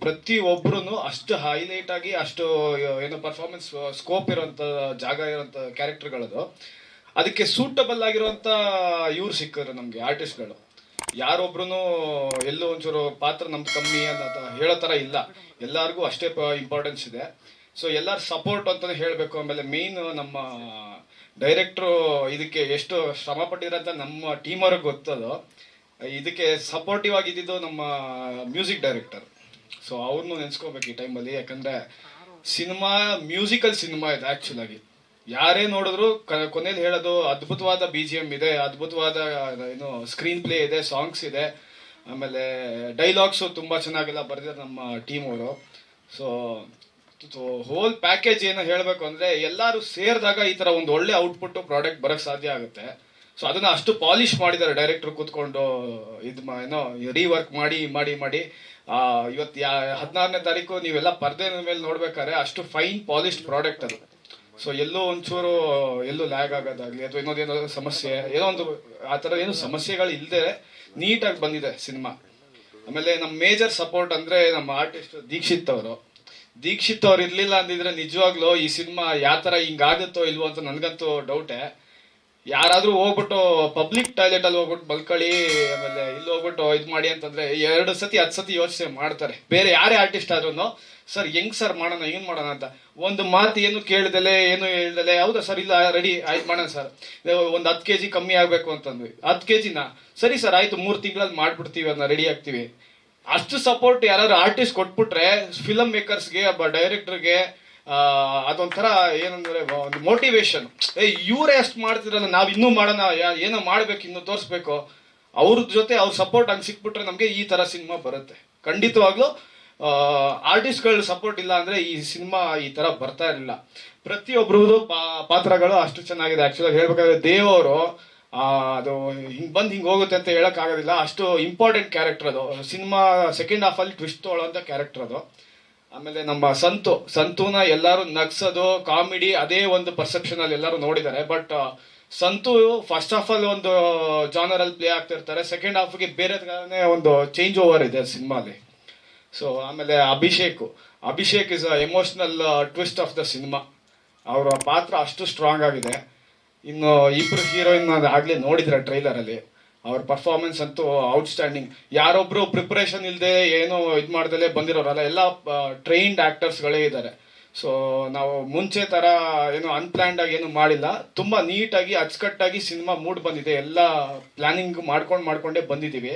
ಪ್ರತಿ ಒಬ್ರು ಅಷ್ಟು ಹೈಲೈಟ್ ಆಗಿ ಅಷ್ಟು ಏನು ಪರ್ಫಾರ್ಮೆನ್ಸ್ ಸ್ಕೋಪ್ ಇರುವಂತ ಜಾಗ ಇರುವಂತ ಕ್ಯಾರೆಕ್ಟರ್ಗಳದು ಅದಕ್ಕೆ ಸೂಟಬಲ್ ಆಗಿರುವಂತ ಇವ್ರು ಸಿಕ್ಕರು ನಮ್ಗೆ ಆರ್ಟಿಸ್ಟ್ಗಳು ಯಾರೊಬ್ರು ಎಲ್ಲೋ ಒಂಚೂರು ಪಾತ್ರ ನಮ್ದು ಕಮ್ಮಿ ಅಂತ ಹೇಳೋ ತರ ಇಲ್ಲ. ಎಲ್ಲಾರ್ಗೂ ಅಷ್ಟೇ ಇಂಪಾರ್ಟೆನ್ಸ್ ಇದೆ. ಸೊ ಎಲ್ಲರ ಸಪೋರ್ಟ್ ಅಂತಾನೆ ಹೇಳಬೇಕು. ಆಮೇಲೆ ಮೇನ್ ನಮ್ಮ ಡೈರೆಕ್ಟ್ರು ಇದಕ್ಕೆ ಎಷ್ಟು ಶ್ರಮ ಪಟ್ಟಿರಂತ ನಮ್ಮ ಟೀಮ್ ಅವ್ರಿಗೆ ಗೊತ್ತದು. ಇದಕ್ಕೆ ಸಪೋರ್ಟಿವ್ ಆಗಿದ್ದು ನಮ್ಮ ಮ್ಯೂಸಿಕ್ ಡೈರೆಕ್ಟರ್ ಸೊ ಅವ್ರನ್ನೂ ನೆನ್ಸ್ಕೋಬೇಕು ಈ ಟೈಮಲ್ಲಿ ಯಾಕಂದರೆ ಸಿನಿಮಾ ಮ್ಯೂಸಿಕಲ್ ಸಿನಿಮಾ ಇದೆ ಆ್ಯಕ್ಚುಲಾಗಿ ಯಾರೇ ನೋಡಿದ್ರು ಕೊನೆಯಲ್ಲಿ ಹೇಳೋದು ಅದ್ಭುತವಾದ ಬಿ ಜಿ ಎಂ ಇದೆ, ಅದ್ಭುತವಾದ, ಏನು ಸ್ಕ್ರೀನ್ ಪ್ಲೇ ಇದೆ ಸಾಂಗ್ಸ್ ಇದೆ. ಆಮೇಲೆ ಡೈಲಾಗ್ಸು ತುಂಬ ಚೆನ್ನಾಗೆಲ್ಲ ಬರೆದಿದ್ದಾರೆ ನಮ್ಮ ಟೀಮ್ ಅವರು. ಸೊ ಹೋಲ್ ಪ್ಯಾಕೇಜ್ ಏನು ಹೇಳಬೇಕು ಅಂದರೆ ಎಲ್ಲರೂ ಸೇರಿದಾಗ ಈ ಥರ ಒಂದು ಒಳ್ಳೆ ಔಟ್ಪುಟ್ ಪ್ರಾಡಕ್ಟ್ ಬರೋಕ್ಕೆ ಸಾಧ್ಯ ಆಗುತ್ತೆ. ಸೊ ಅದನ್ನ ಅಷ್ಟು ಪಾಲಿಶ್ ಮಾಡಿದ್ದಾರೆ ಡೈರೆಕ್ಟರ್ ಕೂತ್ಕೊಂಡು ಇದು ಏನೋ ರೀವರ್ಕ್ ಮಾಡಿ ಮಾಡಿ ಮಾಡಿ. ಆ, ಇವತ್ತು ಯಾ ಹದಿನಾರನೇ ತಾರೀಕು ನೀವೆಲ್ಲ ಪರ್ದೆ ಮೇಲೆ ನೋಡ್ಬೇಕಾದ್ರೆ ಅಷ್ಟು ಫೈನ್ ಪಾಲಿಶ್ಡ್ ಪ್ರಾಡಕ್ಟ್ ಅದು. ಸೊ ಎಲ್ಲೋ ಒಂಚೂರು ಎಲ್ಲೂ ಲ್ಯಾಗ್ ಆಗೋದಾಗ್ಲಿ ಅಥವಾ ಇನ್ನೊಂದೇನೋ ಸಮಸ್ಯೆ ಏನೋ ಒಂದು ಆ ಥರ ಏನು ಸಮಸ್ಯೆಗಳು ಇಲ್ಲದೆ ನೀಟಾಗಿ ಬಂದಿದೆ ಸಿನಿಮಾ ಆಮೇಲೆ ನಮ್ಮ ಮೇಜರ್ ಸಪೋರ್ಟ್ ಅಂದ್ರೆ ನಮ್ಮ ಆರ್ಟಿಸ್ಟ್ ದೀಕ್ಷಿತ್ ಅವರು. ದೀಕ್ಷಿತ್ ಅವ್ರು ಇರಲಿಲ್ಲ ಅಂದಿದ್ರೆ ನಿಜವಾಗ್ಲೂ ಈ ಸಿನಿಮಾ ಯಾವ ಥರ ಹಿಂಗಾಗುತ್ತೋ ಇಲ್ವೋ ಅಂತ ನನಗಂತೂ ಡೌಟೆ ಯಾರಾದ್ರೂ ಹೋಗ್ಬಿಟ್ಟು ಪಬ್ಲಿಕ್ ಟಾಯ್ಲೆಟ್ ಅಲ್ಲಿ ಹೋಗ್ಬಿಟ್ಟು ಬಲ್ಕಳಿ ಆಮೇಲೆ ಇಲ್ಲಿ ಹೋಗ್ಬಿಟ್ಟು ಇದು ಮಾಡಿ ಅಂತಂದ್ರೆ ಎರಡು ಸತಿ, ಹತ್ತು ಸತಿ ಯೋಚನೆ ಮಾಡ್ತಾರೆ. ಬೇರೆ ಯಾರೇ ಆರ್ಟಿಸ್ಟ್ ಆದ್ರೂ ಸರ್, ಹೆಂಗ್ ಸರ್ ಮಾಡೋಣ ಏನ್ ಮಾಡೋಣ ಅಂತ? ಒಂದು ಮಾತು ಏನು ಕೇಳ್ದಲೆ, ಏನು ಹೇಳ್ದಲೆ, ಹೌದಾ ಸರ್, ಇಲ್ಲ ರೆಡಿ ಆಯ್ತು ಮಾಡೋಣ ಸರ್. ಒಂದು ಹತ್ತು ಕೆ ಜಿ ಕಮ್ಮಿ ಆಗ್ಬೇಕು ಅಂತಂದ್ವಿ. ಹತ್ತು ಕೆ ಜಿನ ಸರಿ ಸರ್, ಆಯ್ತು, ಮೂರು ತಿಂಗಳಲ್ಲಿ ಮಾಡ್ಬಿಡ್ತೀವಿ, ಅದನ್ನ ರೆಡಿ ಆಗ್ತೀವಿ. ಅಷ್ಟು ಸಪೋರ್ಟ್ ಯಾರು ಆರ್ಟಿಸ್ಟ್ ಕೊಟ್ಬಿಟ್ರೆ ಫಿಲಮ್ ಮೇಕರ್ಸ್ಗೆ ಒಬ್ಬ ಡೈರೆಕ್ಟರ್ಗೆ ಅದೊಂಥರ ಏನಂದ್ರೆ ಒಂದು ಮೋಟಿವೇಶನ್ ಏ, ಇವರೇ ಅಷ್ಟು ಮಾಡ್ತಿರಲ್ಲ ನಾವು ಇನ್ನೂ ಮಾಡೋಣ ಏನೋ ಮಾಡ್ಬೇಕು, ಇನ್ನೂ ತೋರಿಸ್ಬೇಕು. ಅವ್ರ ಜೊತೆ ಅವ್ರ ಸಪೋರ್ಟ್ ಹಂಗೆ ಸಿಕ್ಬಿಟ್ರೆ ನಮಗೆ ಈ ತರ ಸಿನಿಮಾ ಬರುತ್ತೆ. ಖಂಡಿತವಾಗ್ಲೂ ಆರ್ಟಿಸ್ಟ್ಗಳ ಸಪೋರ್ಟ್ ಇಲ್ಲ ಅಂದ್ರೆ ಈ ಸಿನಿಮಾ ಈ ತರ ಬರ್ತಾ ಇರಲಿಲ್ಲ. ಪ್ರತಿಯೊಬ್ಬರದು ಪಾತ್ರಗಳು ಅಷ್ಟು ಚೆನ್ನಾಗಿದೆ. ಆಕ್ಚುಲಿ ಹೇಳ್ಬೇಕಾದ್ರೆ ದೇವರು ಅದು ಹಿಂಗೆ ಬಂದು ಹಿಂಗೆ ಹೋಗುತ್ತೆ ಅಂತ ಹೇಳೋಕ್ಕಾಗೋದಿಲ್ಲ ಅಷ್ಟು ಇಂಪಾರ್ಟೆಂಟ್ ಕ್ಯಾರೆಕ್ಟರ್ ಅದು. ಸಿನಿಮಾ ಸೆಕೆಂಡ್ ಹಾಫ್ ಅಲ್ಲಿ ಟ್ವಿಸ್ಟ್ ಅಂತ ಕ್ಯಾರೆಕ್ಟರ್ ಅದು. ಆಮೇಲೆ ನಮ್ಮ ಸಂತು, ಸಂತುನ ಎಲ್ಲರೂ ನಗ್ಸೋದು, ಕಾಮಿಡಿ ಅದೇ ಒಂದು ಪರ್ಸೆಪ್ಷನ್ ಅಲ್ಲಿ ಎಲ್ಲರೂ ನೋಡಿದ್ದಾರೆ. But Santhu first of all ಒಂದು ಜಾನರ್ ಅಲ್ಲಿ ಪ್ಲೇ ಆಗ್ತಿರ್ತಾರೆ ಸೆಕೆಂಡ್ ಹಾಫ್ಗೆ ಬೇರೆ ಒಂದು ಚೇಂಜ್ ಓವರ್ ಇದೆ ಸಿನಿಮಾಲಿ. ಸೊ ಆಮೇಲೆ Abhishek. Abhishek is emotional twist of the cinema ಅವರ ಪಾತ್ರ ಅಷ್ಟು ಸ್ಟ್ರಾಂಗ್ ಆಗಿದೆ. ಇನ್ನು ಇಬ್ರು ಹೀರೋಯಿನ್ ಆಗಲೇ ನೋಡಿದ್ರೆ ಟ್ರೈಲರ್ ಅಲ್ಲಿ. ಅವ್ರ ಪರ್ಫಾರ್ಮೆನ್ಸ್ ಅಂತೂ ಔಟ್ಸ್ಟ್ಯಾಂಡಿಂಗ್ ಯಾರೊಬ್ರು ಪ್ರಿಪ್ರೇಷನ್ ಇಲ್ಲದೆ ಏನು ಇದು ಮಾಡ್ದಲೇ ಬಂದಿರೋರಲ್ಲ, ಎಲ್ಲ ಟ್ರೈನ್ಡ್ ಆ್ಯಕ್ಟರ್ಸ್ಗಳೇ ಇದ್ದಾರೆ ಸೊ ನಾವು ಮುಂಚೆ ಥರ ಏನು ಅನ್ಪ್ಲ್ಯಾಂಡ್ ಆಗಿ ಏನು ಮಾಡಿಲ್ಲ. ತುಂಬ ನೀಟಾಗಿ ಅಚ್ಚುಕಟ್ಟಾಗಿ ಸಿನಿಮಾ ಮೂಡ್ ಬಂದಿದೆ. ಎಲ್ಲ ಪ್ಲ್ಯಾನಿಂಗ್ ಮಾಡ್ಕೊಂಡು ಮಾಡ್ಕೊಂಡೇ ಬಂದಿದ್ದೀವಿ.